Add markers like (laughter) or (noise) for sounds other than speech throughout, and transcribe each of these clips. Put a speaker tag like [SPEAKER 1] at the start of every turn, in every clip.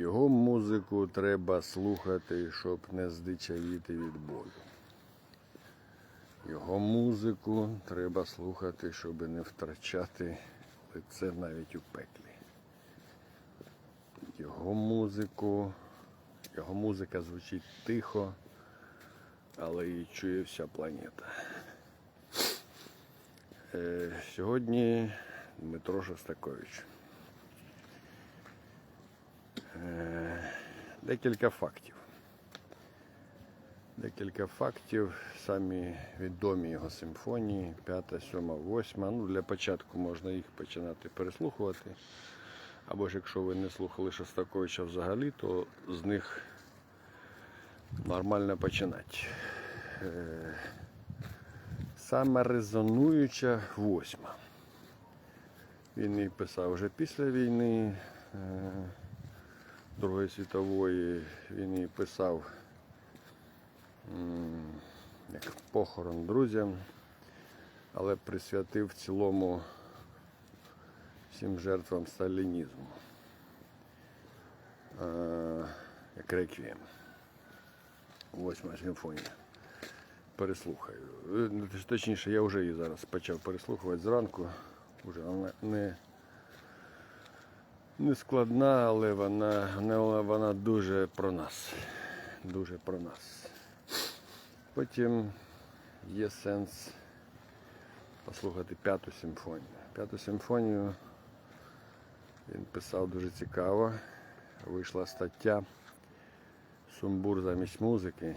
[SPEAKER 1] Його музику треба слухати, щоб не здичавіти від болю. Його музику треба слухати, щоб не втрачати лице навіть у пеклі. Його музику, його музика звучить тихо, але її чує вся планета. Е, сьогодні Дмитро Шостакович. Декілька фактів. Декілька фактів, самі відомі його симфонії, 5, 7, 8. Ну, для початку можна їх починати переслухувати. Або ж якщо ви не слухали Шостаковича взагалі, то з них нормально починати. Е, Саме резонуюча восьма. Він її писав вже після війни е, Другої світової. Він її писав як похорон друзям, але присвятив в цілому всім жертвам сталінізму. Е, Як реквієм. Восьма симфонія. Переслухаю. Е, точ- Точніше, я вже її зараз почав переслухувати зранку. Вона не, не складна, але вона, вона, дуже про нас. Дуже про нас. Потім є сенс послухати п'яту симфонію. П'яту симфонію він писав дуже цікаво. Вийшла стаття Сумбур замість музики.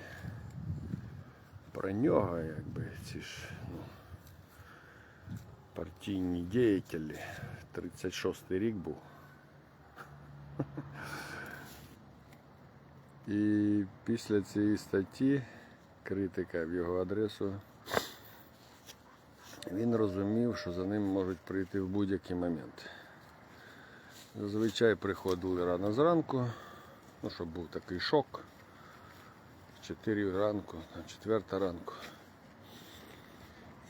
[SPEAKER 1] Про нього, якби ці ж ну, партійні діятелі. 36-й рік був. І після цієї статті критика в його адресу, він розумів, що за ним можуть прийти в будь-який момент. Зазвичай приходили рано зранку, ну, щоб був такий шок. 4 ранку, 4 ранку.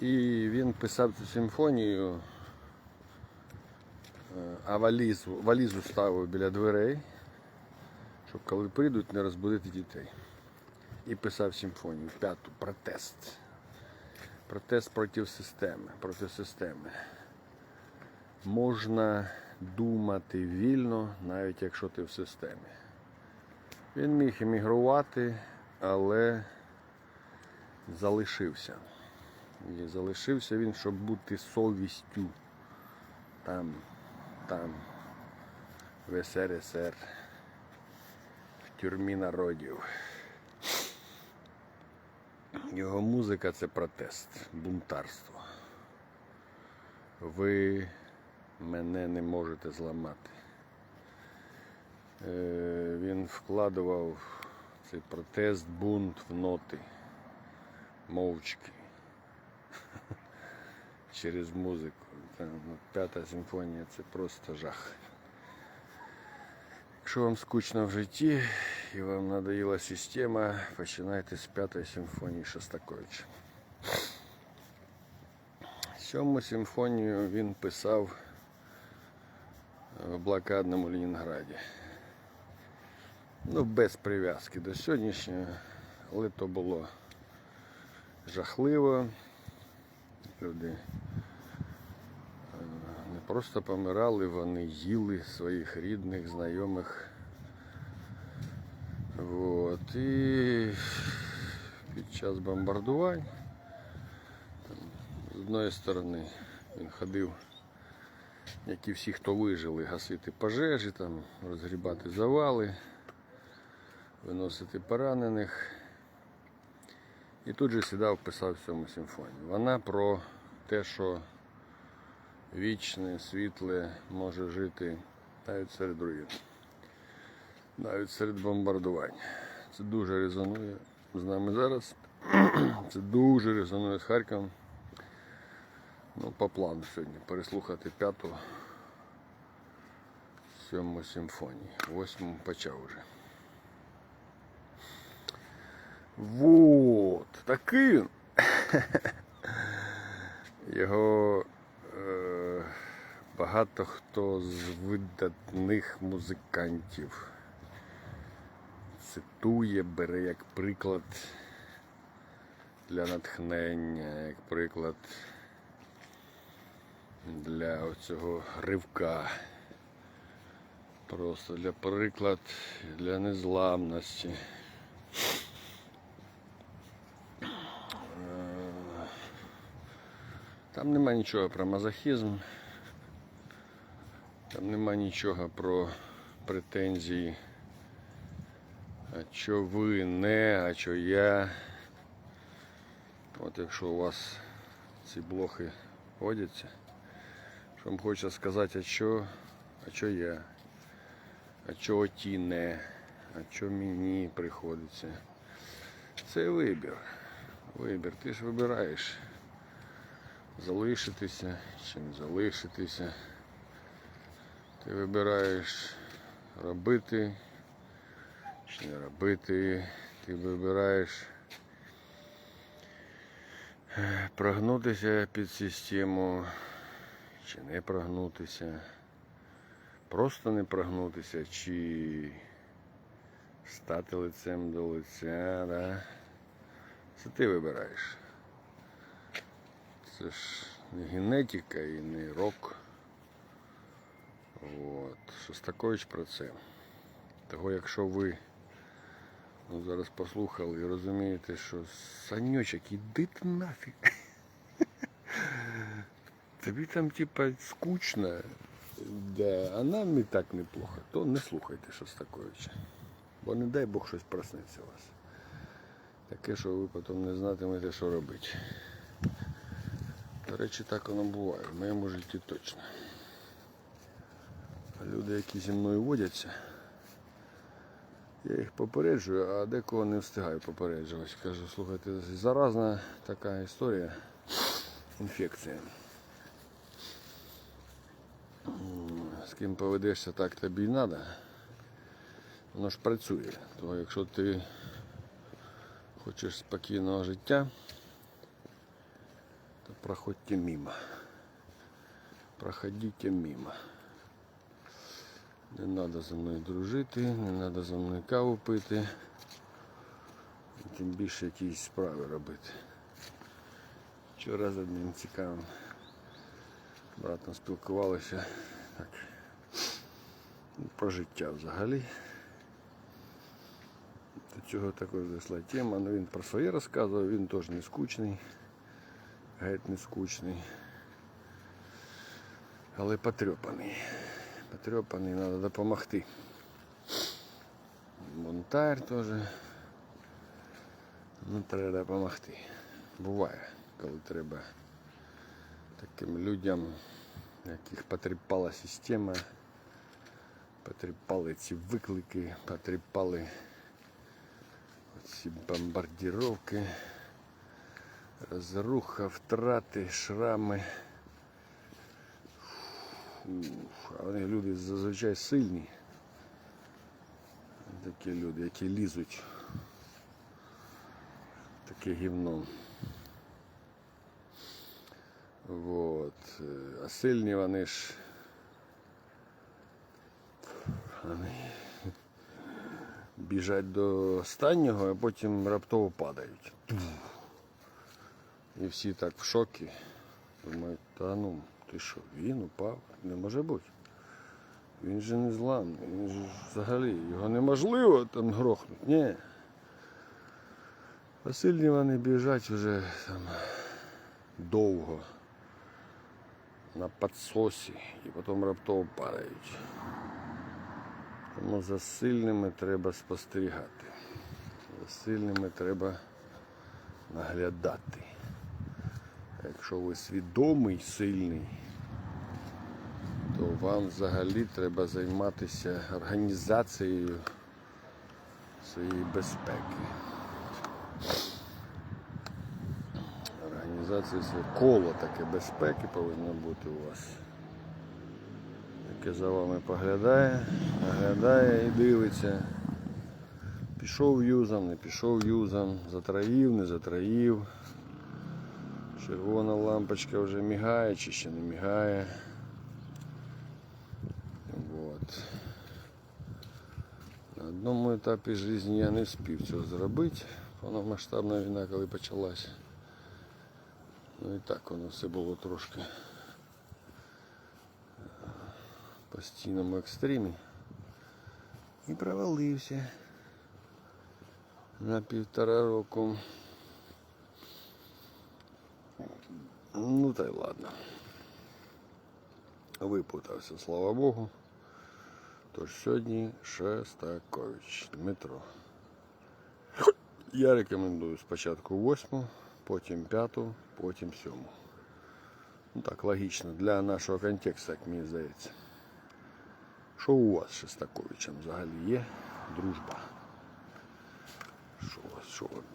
[SPEAKER 1] І він писав цю симфонію, а валізу, валізу ставив біля дверей, щоб коли прийдуть, не розбудити дітей. І писав симфонію, п'яту, протест. Протест проти системи, проти системи. Можна думати вільно, навіть якщо ти в системі. Він міг емігрувати, але залишився. І залишився він, щоб бути совістю там, там, в СРСР, в тюрмі народів. Його музика це протест, бунтарство. Ви мене не можете зламати. Е, Він вкладував цей протест, бунт в ноти, мовчки. (laughs) Через музику. Ну, П'ята симфонія це просто жах. Якщо вам скучно в житті і вам надоїла система, починайте з п'ятої симфонії Шостаковича. Сьому симфонію він писав в блокадному Ленінграді. Ну, без прив'язки до сьогоднішнього, але то було жахливо. Люди просто помирали, вони їли своїх рідних, знайомих. От. І під час бомбардувань з одної сторони він ходив, як і всі, хто вижили, гасити пожежі, там, розгрібати завали, виносити поранених. І тут же сідав, писав сьому симфонію. Вона про те, що вічне, світле може жити навіть серед руїн, навіть серед бомбардувань. Це дуже резонує з нами зараз. (clears throat) Це дуже резонує з Харковом. Ну, по плану сьогодні переслухати п'яту сьому симфонії. Восьму почав уже. Вот, такий. (laughs) Його багато хто з видатних музикантів цитує, бере як приклад для натхнення, як приклад для цього ривка. Просто для приклад для незламності. Е, Там нема нічого про мазохізм. Там нема нічого про претензії. А що ви не, а що я. От якщо у вас ці блохи водяться, що вам хочеться сказати, а що, а що я, а що ті не, а що мені приходиться. Це вибір. Вибір. Ти ж вибираєш залишитися чи не залишитися. Ти вибираєш робити чи не робити. Ти вибираєш е, прогнутися під систему чи не прогнутися. Просто не прогнутися, чи стати лицем до лиця, да? Це ти вибираєш. Це ж не генетика і не рок. От. Шостакович про це. Того, якщо ви ну, зараз послухали і розумієте, що Санючок, іди ти нафіг. (laughs) Тобі там типа скучно, да, а нам і так неплохо, то не слухайте Шостаковича. Бо не дай Бог щось проснеться у вас. Таке, що ви потім не знатимете, що робити. До речі, так воно буває. В моєму житті точно. Люди, які зі мною водяться, я їх попереджую, а декого не встигаю попереджувати. Кажу, слухайте, заразна така історія, інфекція. З ким поведешся, так тобі й треба. Воно ж працює. То якщо ти хочеш спокійного життя, то проходьте мимо. Проходите мимо. Не треба зі мною дружити, не треба зі мною каву пити. І тим більше якісь справи робити. Вчора з одним цікавим братом спілкувалися так, ну, про життя взагалі. До цього також зайшла тема, але він про своє розказував, він теж не скучний, геть не скучний, але потрьопаний. Потрьопаний, треба допомогти. Бунтар теж. Ну, треба допомогти. Буває, коли треба таким людям, яких потріпала система, потріпали ці виклики, потріпали ці бомбардировки, розруха, втрати, шрами. А вони люди зазвичай сильні. Такі люди, які лізуть. Таке гівно. Вот. А сильні вони ж. Вони біжать до останнього, а потім раптово падають. І всі так в шокі. Думають, та ну, ти що, він упав? Не може бути. Він же не зламний, він же взагалі його неможливо там грохнути. Ні. А сильні вони біжать вже там довго на підсосі і потім раптово падають. Тому за сильними треба спостерігати. За сильними треба наглядати. Якщо ви свідомий, сильний, то вам взагалі треба займатися організацією своєї безпеки. Організація своє коло таке безпеки повинно бути у вас. Яке за вами поглядає, наглядає і дивиться. Пішов юзом, не пішов юзом, затраїв, не затраїв. Червона лампочка вже мігає чи ще не мігає. Вот. На одному етапі життя я не спів цього зробити. Повномасштабна війна, коли почалась. Ну і так воно все було трошки постійному екстримі. І провалився на півтора року. Ну та й ладно. Випутався, слава Богу. Тож сьогодні Шестакович Дмитро. Я рекомендую спочатку восьму, потім п'яту, потім сьому. Ну так, логічно, для нашого контексту, як мені здається. Що у вас з Шестаковичем взагалі є? Дружба.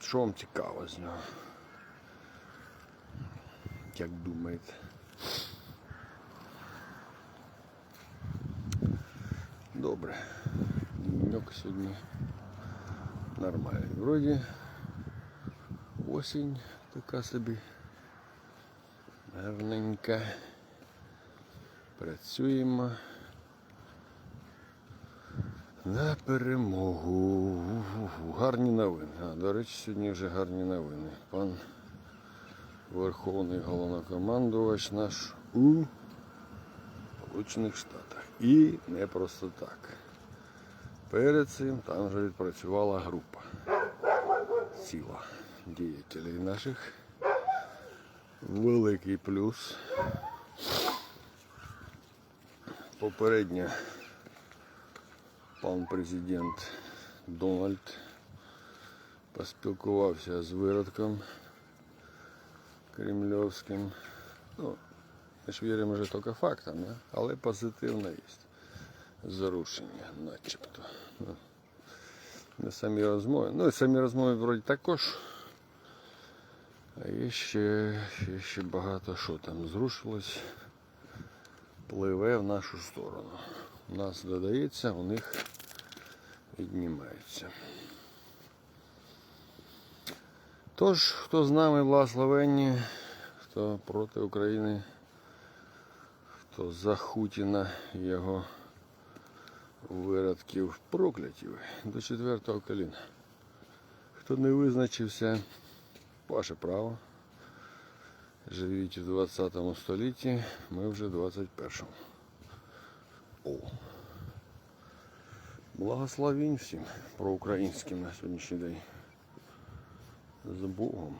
[SPEAKER 1] Що вам цікаво з нього? Як думаєте? Добре. Денек сьогодні нормальний. Вроді осінь така собі гарненька. Працюємо на перемогу. Гарні новини. А, до речі, сьогодні вже гарні новини. Пан Верховний головнокомандувач наш у Сполучених Штатах. І не просто так. Перед цим там вже відпрацювала група ціла діятелів наших. Великий плюс. Попередньо пан президент Дональд поспілкувався з виродком кремльовським. Ну, ми ж віримо вже тільки фактам, да? але позитивно є. Зарушення, начебто. Ну, не самі розмови. Ну і самі розмови вроді також. А є ще, ще, ще багато що там зрушилось, пливе в нашу сторону. У нас додається, у них віднімається. Тож, хто з нами благословенні, хто проти України, хто за Хутіна його виродків прокляті ви до четвертого коліна. Хто не визначився, ваше право. Живіть в 20 столітті, ми вже в 21-му. О. Благословінь всім проукраїнським на сьогоднішній день. З Богом.